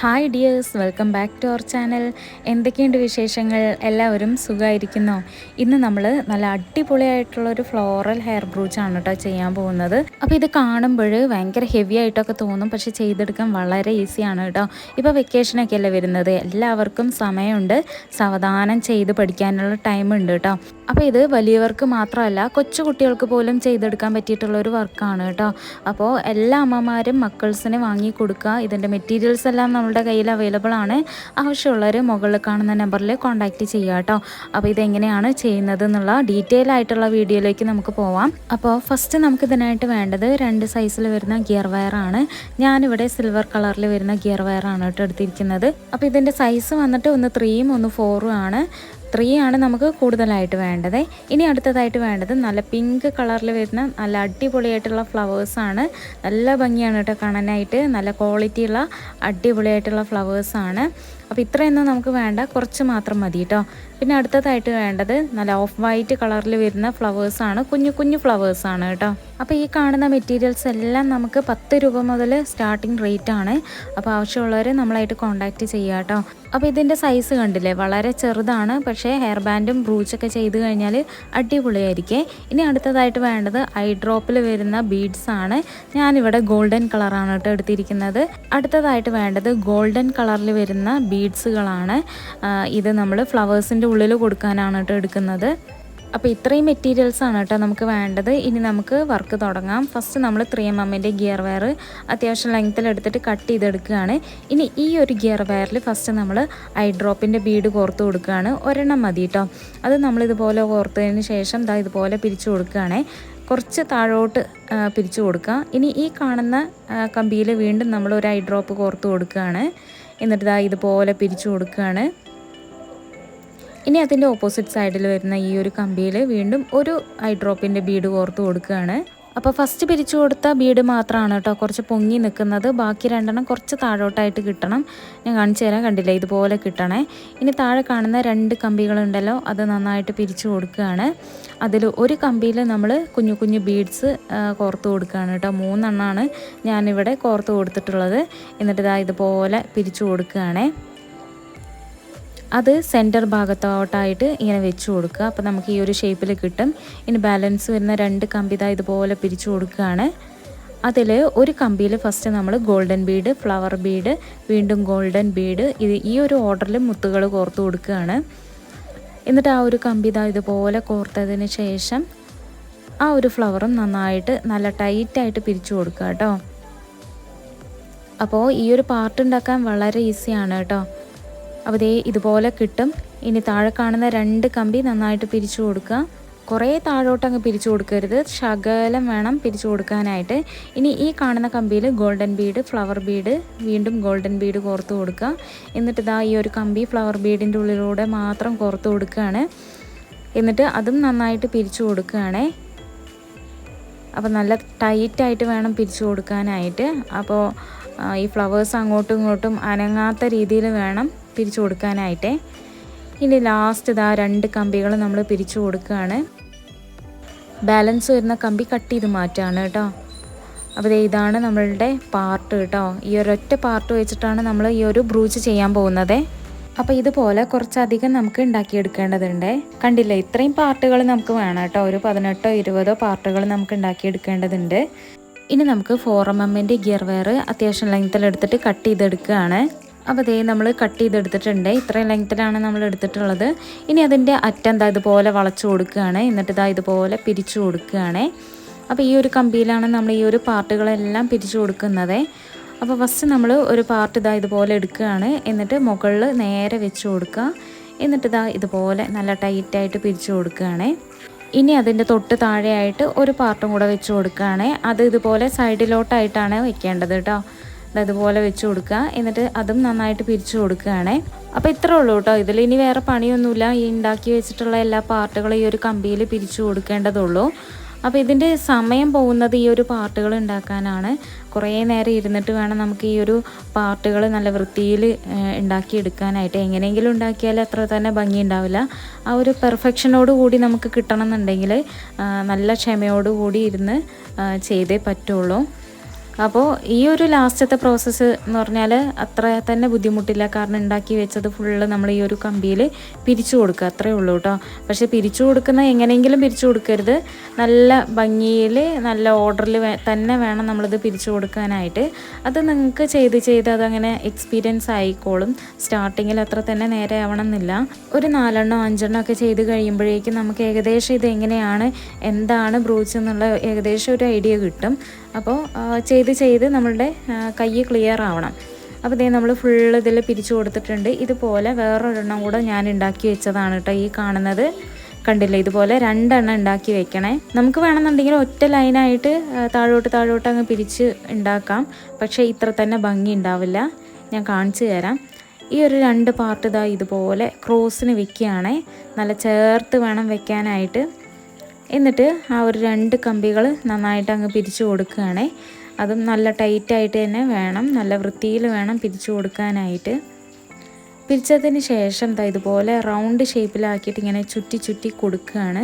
Hi dears welcome back to our channel എന്തൊക്കെയുണ്ട് വിശേഷങ്ങൾ? എല്ലാവരും സുഖമായിരിക്കുന്നോ ഇന്ന് നമ്മൾ നല്ല അടിപൊളിയായിട്ടുള്ള ഒരു ഫ്ലോറൽ ഹെയർ ബ്രൂച്ചാണ് കേട്ടോ ചെയ്യാൻ പോകുന്നത്. അപ്പോൾ ഇത് കാണുമ്പോൾ ഭയങ്കര ഹെവി ആയിട്ടൊക്കെ തോന്നും. പക്ഷേ ചെയ്തെടുക്കാൻ വളരെ ഈസിയാണ് കേട്ടോ ഇപ്പോൾ വെക്കേഷനൊക്കെ അല്ലേ വരുന്നത്? എല്ലാവർക്കും സമയമുണ്ട്. സാവധാനം ചെയ്ത് പഠിക്കാനുള്ള ടൈമുണ്ട് കേട്ടോ അപ്പോൾ ഇത് വലിയവർക്ക് മാത്രമല്ല കൊച്ചു കുട്ടികൾക്ക് പോലും ചെയ്തെടുക്കാൻ പറ്റിയിട്ടുള്ള ഒരു വർക്കാണ് കേട്ടോ. അപ്പോൾ എല്ലാ അമ്മമാരും മക്കൾസിന് വാങ്ങി കൊടുക്കുക. ഇതിന്റെ മെറ്റീരിയൽസ് എല്ലാം നമ്മളുടെ കയ്യിൽ അവൈലബിൾ ആണ്. ആവശ്യമുള്ളവർ മുകളിൽ കാണുന്ന നമ്പറിൽ കോൺടാക്റ്റ് ചെയ്യുക കേട്ടോ. അപ്പോൾ ഇതെങ്ങനെയാണ് ചെയ്യുന്നത് എന്നുള്ള ഡീറ്റെയിൽ ആയിട്ടുള്ള വീഡിയോയിലേക്ക് നമുക്ക് പോവാം. അപ്പോൾ ഫസ്റ്റ് നമുക്ക് ഇതിനായിട്ട് വേണ്ടത് രണ്ട് സൈസിൽ വരുന്ന ഗിയർ വയർ ആണ്. ഞാനിവിടെ സിൽവർ കളറിൽ വരുന്ന ഗിയർ വയർ ആണ് കേട്ടോ എടുത്തിരിക്കുന്നത്. അപ്പോൾ ഇതിന്റെ സൈസ് വന്നിട്ട് ഒന്ന് ത്രീയും ഒന്ന് ഫോറും ആണ്. ത്രീ ആണ് നമുക്ക് കൂടുതലായിട്ട് വേണ്ടത്. ഇനി അടുത്തതായിട്ട് വേണ്ടത് നല്ല പിങ്ക് കളറിൽ വരുന്ന നല്ല അടിപൊളിയായിട്ടുള്ള ഫ്ലവേഴ്സാണ് നല്ല ഭംഗിയാണ് കേട്ടോ കാണാനായിട്ട്. നല്ല ക്വാളിറ്റിയുള്ള അടിപൊളിയായിട്ടുള്ള ഫ്ലവേഴ്സാണ് അപ്പോൾ ഇത്രയൊന്നും നമുക്ക് വേണ്ട. കുറച്ച് മാത്രം മതി കേട്ടോ പിന്നെ അടുത്തതായിട്ട് വേണ്ടത് നല്ല ഓഫ് വൈറ്റ് കളറിൽ വരുന്ന ഫ്ലവേഴ്സാണ് കുഞ്ഞു കുഞ്ഞു ഫ്ലവേഴ്സാണ് കേട്ടോ അപ്പോൾ ഈ കാണുന്ന മെറ്റീരിയൽസ് എല്ലാം നമുക്ക് പത്ത് രൂപ മുതൽ സ്റ്റാർട്ടിംഗ് റേറ്റ് ആണ്. അപ്പോൾ ആവശ്യമുള്ളവർ നമ്മളായിട്ട് കോൺടാക്റ്റ് ചെയ്യുക കേട്ടോ അപ്പോൾ ഇതിന്റെ സൈസ് കണ്ടില്ലേ? വളരെ ചെറുതാണ്. പക്ഷേ ഹെയർ ബാൻഡും ബ്രൂച്ചൊക്കെ ചെയ്ത് കഴിഞ്ഞാൽ അടിപൊളിയായിരിക്കേ. ഇനി അടുത്തതായിട്ട് വേണ്ടത് ഐ ഡ്രോപ്പിൽ വരുന്ന ബീഡ്സ് ആണ്. ഞാനിവിടെ ഗോൾഡൻ കളറാണ് കേട്ടോ എടുത്തിരിക്കുന്നത്. അടുത്തതായിട്ട് വേണ്ടത് ഗോൾഡൻ കളറിൽ വരുന്ന ബീഡ്സുകളാണ് ഇത് നമ്മൾ ഫ്ലവേഴ്സിന്റെ ഉള്ളിൽ കൊടുക്കാനാണ് കേട്ടോ എടുക്കുന്നത്. അപ്പോൾ ഇത്രയും മെറ്റീരിയൽസ് ആണ് കേട്ടോ നമുക്ക് വേണ്ടത്. ഇനി നമുക്ക് വർക്ക് തുടങ്ങാം. ഫസ്റ്റ് നമ്മൾ ത്രീ എം എമ്മിന്റെ ഗിയർ വയർ അത്യാവശ്യം ലെങ്ത്തിൽ എടുത്തിട്ട് കട്ട് ചെയ്തെടുക്കുകയാണ്. ഇനി ഈ ഒരു ഗിയർ വയറിൽ ഫസ്റ്റ് നമ്മൾ ഐ ഡ്രോപ്പിന്റെ ബീഡ് കോർത്ത് കൊടുക്കുകയാണ്. ഒരെണ്ണം മതി കേട്ടോ അത് നമ്മളിതുപോലെ കോർത്തതിന് ശേഷം ദാ ഇതുപോലെ പിരിച്ചു കൊടുക്കുകയാണേ. കുറച്ച് താഴോട്ട് പിരിച്ചു കൊടുക്കുക ഇനി ഈ കാണുന്ന കമ്പിയിൽ വീണ്ടും നമ്മൾ ഒരു ഐ ഡ്രോപ്പ് കോർത്ത് കൊടുക്കുകയാണ്. എന്നിട്ട് ഇതാ ഇതുപോലെ പിരിച്ചു കൊടുക്കുകയാണ് ഇനി അതിന്റെ ഓപ്പോസിറ്റ് സൈഡിൽ വരുന്ന ഈ ഒരു കമ്പിയിൽ വീണ്ടും ഒരു ഐ ഡ്രോപ്പിന്റെ ബീഡ് കോർത്ത് കൊടുക്കുകയാണ് അപ്പോൾ ഫസ്റ്റ് പിരിച്ചു കൊടുത്ത ബീഡ് മാത്രമാണ് കേട്ടോ കുറച്ച് പൊങ്ങി നിൽക്കുന്നത് ബാക്കി രണ്ടെണ്ണം കുറച്ച് താഴോട്ടായിട്ട് കിട്ടണം. ഞാൻ കാണിച്ചു തരാൻ കണ്ടില്ല? ഇതുപോലെ കിട്ടണേ. ഇനി താഴെ കാണുന്ന രണ്ട് കമ്പികളുണ്ടല്ലോ അത് നന്നായിട്ട് പിരിച്ചു കൊടുക്കുകയാണ്. അതിൽ ഒരു കമ്പിയിൽ നമ്മൾ കുഞ്ഞു കുഞ്ഞു ബീഡ്സ് കോർത്ത് കൊടുക്കുകയാണ് കേട്ടോ. മൂന്നെണ്ണമാണ് ഞാനിവിടെ കോർത്ത് കൊടുത്തിട്ടുള്ളത്. എന്നിട്ട് ഇതാ ഇതുപോലെ പിരിച്ചു കൊടുക്കുകയാണേ. അത് സെന്റർ ഭാഗത്തോട്ടായിട്ട് ഇങ്ങനെ വെച്ച് കൊടുക്കുക. അപ്പോൾ നമുക്ക് ഈ ഒരു ഷേപ്പിൽ കിട്ടും. ഇനി ബാലൻസ് വരുന്ന രണ്ട് കമ്പി ഇതാ ഇതുപോലെ പിരിച്ചു കൊടുക്കുകയാണ്. അതിൽ ഒരു കമ്പിയിൽ ഫസ്റ്റ് നമ്മൾ ഗോൾഡൻ ബീഡ് ഫ്ലവർ ബീഡ് വീണ്ടും ഗോൾഡൻ ബീഡ് ഇത് ഈ ഒരു ഓർഡറിൽ മുത്തുകൾ കോർത്ത് കൊടുക്കുകയാണ്. എന്നിട്ട് ആ ഒരു കമ്പി ഇതാ ഇതുപോലെ കോർത്തതിന് ശേഷം ആ ഒരു ഫ്ലവറും നന്നായിട്ട് നല്ല ടൈറ്റായിട്ട് പിരിച്ചു കൊടുക്കുക കേട്ടോ. അപ്പോൾ ഈ ഒരു പാർട്ട് ഉണ്ടാക്കാൻ വളരെ ഈസിയാണ് കേട്ടോ. അപ്പോൾ ഇതുപോലെ കിട്ടും. ഇനി താഴെ കാണുന്ന രണ്ട് കമ്പി നന്നായിട്ട് പിരിച്ചു കൊടുക്കുക. കുറേ താഴോട്ട് അങ്ങ് പിരിച്ചു കൊടുക്കരുത്. ശകലം വേണം പിരിച്ചു കൊടുക്കാനായിട്ട്. ഇനി ഈ കാണുന്ന കമ്പിയിൽ ഗോൾഡൻ ബീഡ് ഫ്ലവർ ബീഡ് വീണ്ടും ഗോൾഡൻ ബീഡ് കോർത്ത് കൊടുക്കുക. എന്നിട്ട് ഇതാ ഈ ഒരു കമ്പി ഫ്ലവർ ബീഡിന്റെ ഉള്ളിലൂടെ മാത്രം കോർത്ത് കൊടുക്കുകയാണ്. എന്നിട്ട് അതും നന്നായിട്ട് പിരിച്ചു കൊടുക്കുകയാണേ. അപ്പോൾ നല്ല ടൈറ്റായിട്ട് വേണം പിരിച്ചു കൊടുക്കാനായിട്ട്. അപ്പോൾ ഈ ഫ്ലവേഴ്സ് അങ്ങോട്ടും ഇങ്ങോട്ടും അനങ്ങാത്ത രീതിയിൽ വേണം. പിരിച്ചു കൊടുക്കാനായിട്ടേ. ഇനി ലാസ്റ്റ് ഇതാ രണ്ട് കമ്പികൾ നമ്മൾ പിരിച്ചു കൊടുക്കുകയാണ് ബാലൻസ് വരുന്ന കമ്പി കട്ട് ചെയ്ത് മാറ്റുകയാണ് കേട്ടോ. അപ്പോൾ ഇതാണ് നമ്മളുടെ പാർട്ട് കേട്ടോ. ഈ ഒരൊറ്റ പാർട്ട് വെച്ചിട്ടാണ് നമ്മൾ ഈ ഒരു ബ്രൂച്ച് ചെയ്യാൻ പോകുന്നത്. അപ്പോൾ ഇതുപോലെ കുറച്ചധികം നമുക്ക് ഉണ്ടാക്കിയെടുക്കേണ്ടതുണ്ട്. കണ്ടില്ല ഇത്രയും പാർട്ടുകൾ നമുക്ക് വേണം കേട്ടോ. ഒരു പതിനെട്ടോ ഇരുപതോ പാർട്ടുകൾ നമുക്ക് ഉണ്ടാക്കിയെടുക്കേണ്ടതുണ്ട്. ഇനി നമുക്ക് ഫോർ എം എമ്മിന്റെ ഗിയർ വെയർ അത്യാവശ്യം ലെങ്ത്തിൽ എടുത്തിട്ട് കട്ട് ചെയ്തെടുക്കുകയാണ്. അപ്പോൾ ദേ നമ്മൾ കട്ട് ചെയ്തെടുത്തിട്ടുണ്ട്. ഇത്രയും ലെങ്ത്തിലാണ് നമ്മൾ എടുത്തിട്ടുള്ളത്. ഇനി അതിന്റെ അറ്റം എന്താ ഇതുപോലെ വളച്ചു കൊടുക്കുകയാണ്. എന്നിട്ട് ഇതാ ഇതുപോലെ പിരിച്ചു കൊടുക്കുകയാണ്. അപ്പോൾ ഈ ഒരു കമ്പിയിലാണ് നമ്മൾ ഈ ഒരു പാർട്ടുകളെല്ലാം പിരിച്ചു കൊടുക്കുന്നത്. അപ്പോൾ ഫസ്റ്റ് നമ്മൾ ഒരു പാർട്ട് ഇതാ ഇതുപോലെ എടുക്കുകയാണ്. എന്നിട്ട് മുകളിൽ നേരെ വെച്ച് കൊടുക്കുക. എന്നിട്ട് ഇതാ ഇതുപോലെ നല്ല ടൈറ്റായിട്ട് പിരിച്ചു കൊടുക്കുകയാണ്. ഇനി അതിന്റെ തൊട്ട് താഴെയായിട്ട് ഒരു പാർട്ടും കൂടെ വെച്ച് കൊടുക്കുകയാണ്. അത് ഇതുപോലെ സൈഡിലോട്ടായിട്ടാണ് വെക്കേണ്ടത് കേട്ടോ. അതുപോലെ വെച്ച് കൊടുക്കുക. എന്നിട്ട് അതും നന്നായിട്ട് പിരിച്ചു കൊടുക്കുകയാണ്. അപ്പോൾ ഇത്രേ ഉള്ളൂ കേട്ടോ. ഇതിൽ ഇനി വേറെ പണിയൊന്നുമില്ല. ഈ ഉണ്ടാക്കി വെച്ചിട്ടുള്ള എല്ലാ പാർട്ടുകളും ഈ ഒരു കമ്പിയിൽ പിരിച്ചു കൊടുക്കേണ്ടതുള്ളൂ. അപ്പോൾ ഇതിന്റെ സമയം പോകുന്നത് ഈ ഒരു പാർട്ടുകൾ ഉണ്ടാക്കാനാണ്. കുറേ നേരം ഇരുന്നിട്ട് വേണം നമുക്ക് ഈ ഒരു പാർട്ടുകൾ നല്ല വൃത്തിയിൽ ഉണ്ടാക്കിയെടുക്കാനായിട്ട്. എങ്ങനെയെങ്കിലും ഉണ്ടാക്കിയാൽ അത്ര തന്നെ ഭംഗി ഉണ്ടാവില്ല. ആ ഒരു പെർഫെക്ഷനോട് കൂടി നമുക്ക് കിട്ടണം എന്നുണ്ടെങ്കിൽ നല്ല ക്ഷമയോടുകൂടി ഇരുന്ന് ചെയ്തേ പറ്റുള്ളൂ. അപ്പോൾ ഈ ഒരു ലാസ്റ്റത്തെ പ്രോസസ്സ് എന്ന് പറഞ്ഞാൽ അത്ര തന്നെ ബുദ്ധിമുട്ടില്ല. കാരണം ഉണ്ടാക്കി വെച്ചത് ഫുള്ള് നമ്മൾ ഈ ഒരു കമ്പിയിൽ പിരിച്ചു കൊടുക്കുക. അത്രേ ഉള്ളൂ കേട്ടോ പക്ഷേ പിരിച്ചു കൊടുക്കുന്ന എങ്ങനെയെങ്കിലും പിരിച്ചു കൊടുക്കരുത്. നല്ല ഭംഗിയിൽ നല്ല ഓർഡറിൽ തന്നെ വേണം നമ്മളിത് പിരിച്ചു കൊടുക്കാനായിട്ട്. അത് നിങ്ങൾക്ക് ചെയ്ത് ചെയ്ത് അതങ്ങനെ എക്സ്പീരിയൻസ് ആയിക്കോളും. സ്റ്റാർട്ടിങ്ങിൽ അത്ര തന്നെ നേരെ ആവണം എന്നില്ല ഒരു നാലെണ്ണോ അഞ്ചെണ്ണോ ഒക്കെ ചെയ്ത് കഴിയുമ്പോഴേക്കും നമുക്ക് ഏകദേശം ഇത് എങ്ങനെയാണ് എന്താണ് ബ്രൂച്ച് എന്നുള്ള ഏകദേശം ഒരു ഐഡിയ കിട്ടും. അപ്പോൾ ചെയ്ത് ചെയ്ത് നമ്മളുടെ കൈ ക്ലിയർ ആവണം. അപ്പോൾ ഇതേ നമ്മൾ ഫുൾ ഇതിൽ പിരിച്ചു കൊടുത്തിട്ടുണ്ട്. ഇതുപോലെ വേറൊരെണ്ണം കൂടെ ഞാൻ ഉണ്ടാക്കി വെച്ചതാണ് കേട്ടോ ഈ കാണുന്നത്. കണ്ടില്ല? ഇതുപോലെ രണ്ടെണ്ണം ഉണ്ടാക്കി വെക്കണേ. നമുക്ക് വേണമെന്നുണ്ടെങ്കിൽ ഒറ്റ ലൈനായിട്ട് താഴോട്ട് താഴോട്ട് അങ്ങ് പിരിച്ച് ഉണ്ടാക്കാം. പക്ഷേ ഇത്ര തന്നെ ഭംഗി ഉണ്ടാവില്ല. ഞാൻ കാണിച്ചു തരാം. ഈ ഒരു രണ്ട് പാർട്ട് ഇതാ ഇതുപോലെ ക്രോസിന് വെക്കുകയാണേ. നല്ല ചേർത്ത് വേണം വെക്കാനായിട്ട്. എന്നിട്ട് ആ ഒരു രണ്ട് കമ്പികൾ നന്നായിട്ട് അങ്ങ് പിരിച്ചു കൊടുക്കുകയാണേ. അതും നല്ല ടൈറ്റായിട്ട് തന്നെ വേണം. നല്ല വൃത്തിയിൽ വേണം പിരിച്ചു കൊടുക്കാനായിട്ട്. പിരിച്ചതിന് ശേഷം ഇതുപോലെ റൗണ്ട് ഷേപ്പിലാക്കിയിട്ട് ഇങ്ങനെ ചുറ്റി ചുറ്റി കൊടുക്കുകയാണ്.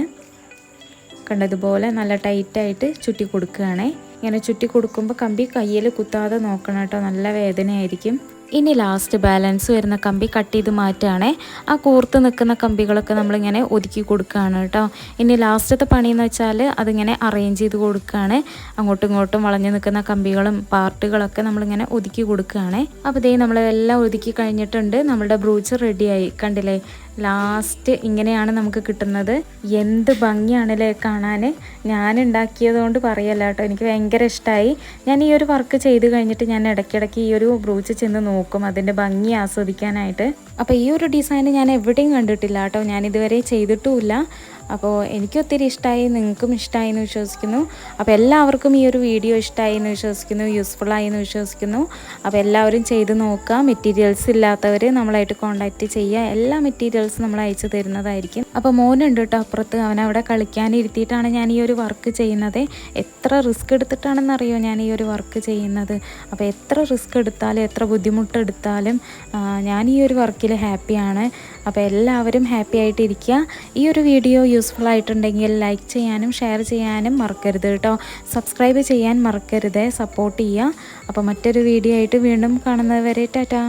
കണ്ടതുപോലെ നല്ല ടൈറ്റായിട്ട് ചുറ്റി കൊടുക്കുകയാണേ. ഇങ്ങനെ ചുറ്റി കൊടുക്കുമ്പോൾ കമ്പി കയ്യിൽ കുത്താതെ നോക്കണം കേട്ടോ. നല്ല വേദനയായിരിക്കും. ഇനി ലാസ്റ്റ് ബാലൻസ് വരുന്ന കമ്പി കട്ട് ചെയ്ത് മാറ്റുകയാണേ. ആ കൂർത്ത് നിൽക്കുന്ന കമ്പികളൊക്കെ നമ്മളിങ്ങനെ ഒതുക്കി കൊടുക്കുകയാണ് കേട്ടോ. ഇനി ലാസ്റ്റത്തെ പണിയെന്ന് വെച്ചാൽ അതിങ്ങനെ അറേഞ്ച് ചെയ്ത് കൊടുക്കുകയാണ്. അങ്ങോട്ടും ഇങ്ങോട്ടും വളഞ്ഞു നിൽക്കുന്ന കമ്പികളും പാർട്ടുകളൊക്കെ നമ്മളിങ്ങനെ ഒതുക്കി കൊടുക്കുകയാണ്. അപ്പോൾ ഇതേ നമ്മളെല്ലാം ഒതുക്കി കഴിഞ്ഞിട്ടുണ്ട്. നമ്മളുടെ ബ്രൂച്ച് റെഡിയായി കണ്ടില്ലേ? ലാസ്റ്റ് ഇങ്ങനെയാണ് നമുക്ക് കിട്ടുന്നത്. എന്ത് ഭംഗിയാണല്ലേ കാണാൻ ഞാൻ ഉണ്ടാക്കിയത് കൊണ്ട് പറയല്ല കേട്ടോ. എനിക്ക് ഭയങ്കര ഇഷ്ടമായി ഞാൻ ഈ ഒരു വർക്ക് ചെയ്ത് കഴിഞ്ഞിട്ട് ഞാൻ ഇടയ്ക്കിടയ്ക്ക് ഈ ഒരു ബ്രൂച്ച് ചെന്ന് നോക്കും അതിന്റെ ഭംഗി ആസ്വദിക്കാനായിട്ട്. അപ്പോൾ ഈ ഒരു ഡിസൈൻ ഞാൻ എവിടെയും കണ്ടിട്ടില്ല കേട്ടോ. ഞാൻ ഇതുവരെ ചെയ്തിട്ടുമില്ല. അപ്പോൾ എനിക്ക് ഒത്തിരി ഇഷ്ടമായി നിങ്ങൾക്കും ഇഷ്ടമായി എന്ന് വിശ്വസിക്കുന്നു. അപ്പോൾ എല്ലാവർക്കും ഈ ഒരു വീഡിയോ ഇഷ്ടമായി എന്ന് വിശ്വസിക്കുന്നു യൂസ്ഫുൾ ആയി എന്ന് വിശ്വസിക്കുന്നു. അപ്പോൾ എല്ലാവരും ചെയ്ത് നോക്കുക. മെറ്റീരിയൽസ് ഇല്ലാത്തവർ നമ്മളായിട്ട് കോൺടാക്റ്റ് ചെയ്യുക. എല്ലാ മെറ്റീരിയൽസും നമ്മൾ അയച്ചു തരുന്നതായിരിക്കും. അപ്പോൾ മോനുണ്ട് കേട്ടോ അപ്പുറത്ത്. അവനവിടെ കളിക്കാനിരുത്തിയിട്ടാണ് ഞാൻ ഈ ഒരു വർക്ക് ചെയ്യുന്നത്. എത്ര റിസ്ക് എടുത്തിട്ടാണെന്നറിയോ ഞാൻ ഈ ഒരു വർക്ക് ചെയ്യുന്നത്? അപ്പോൾ എത്ര റിസ്ക് എടുത്താലും എത്ര ബുദ്ധിമുട്ടെടുത്താലും ഞാൻ ഈ ഒരു വർക്കിൽ ഹാപ്പിയാണ് അപ്പോൾ എല്ലാവരും ഹാപ്പി ആയിട്ടിരിക്കുക. ഈ ഒരു വീഡിയോ യൂസ്ഫുൾ ആയിട്ടുണ്ടെങ്കിൽ ലൈക്ക് ചെയ്യാനും ഷെയർ ചെയ്യാനും മറക്കരുത് കേട്ടോ. സബ്സ്ക്രൈബ് ചെയ്യാൻ മറക്കരുത് സപ്പോർട്ട് ചെയ്യുക. അപ്പോൾ മറ്റൊരു വീഡിയോ ആയിട്ട് വീണ്ടും കാണുന്നത് വരെ ടാറ്റാ.